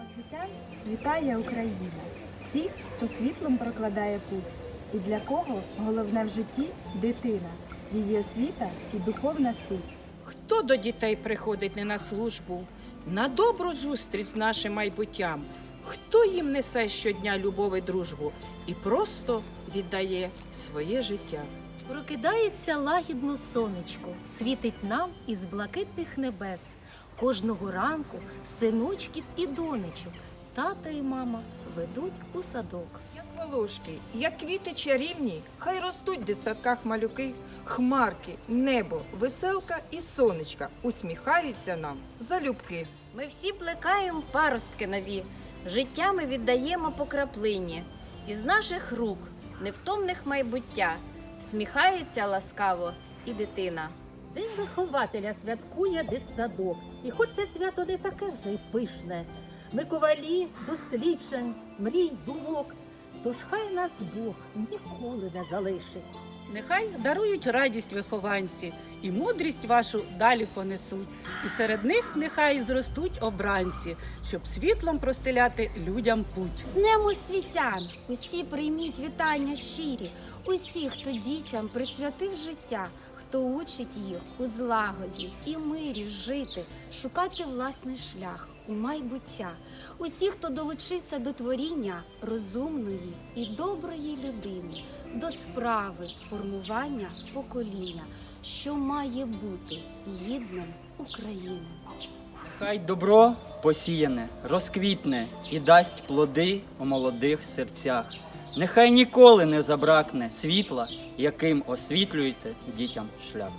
Освітян вітає Україна! Всіх, хто світлом прокладає путь, і для кого головне в житті дитина, її освіта і духовна суть. Хто до дітей приходить не на службу, на добру зустріч з нашим майбуттям? Хто їм несе щодня любов і дружбу і просто віддає своє життя? Прокидається лагідно сонечко, світить нам із блакитних небес. Кожного ранку синочків і донечок, тата і мама ведуть у садок. Як волошки, як квіти чарівні, хай ростуть в дитсадках малюки, хмарки, небо, веселка і сонечка усміхаються нам залюбки. Ми всі плекаємо паростки нові, життя ми віддаємо по краплині. Із наших рук, невтомних майбуття, всміхається ласкаво і дитина. День вихователя святкує дитсадок. І хоч це свято не таке вже й пишне. Ми ковалі досліджень, мрій, думок. Тож хай нас Бог ніколи не залишить. Нехай дарують радість вихованці і мудрість вашу далі понесуть. І серед них нехай зростуть обранці, щоб світлом простеляти людям путь. З Днем освітян! Усі прийміть вітання щирі, усі, хто дітям присвятив життя, хто учить їх у злагоді і мирі жити, шукати власний шлях у майбуття. Усі, хто долучився до творіння розумної і доброї людини, до справи формування покоління, що має бути гідним України. Хай добро посіяне, розквітне і дасть плоди у молодих серцях. Нехай ніколи не забракне світла, яким освітлюєте дітям шлях.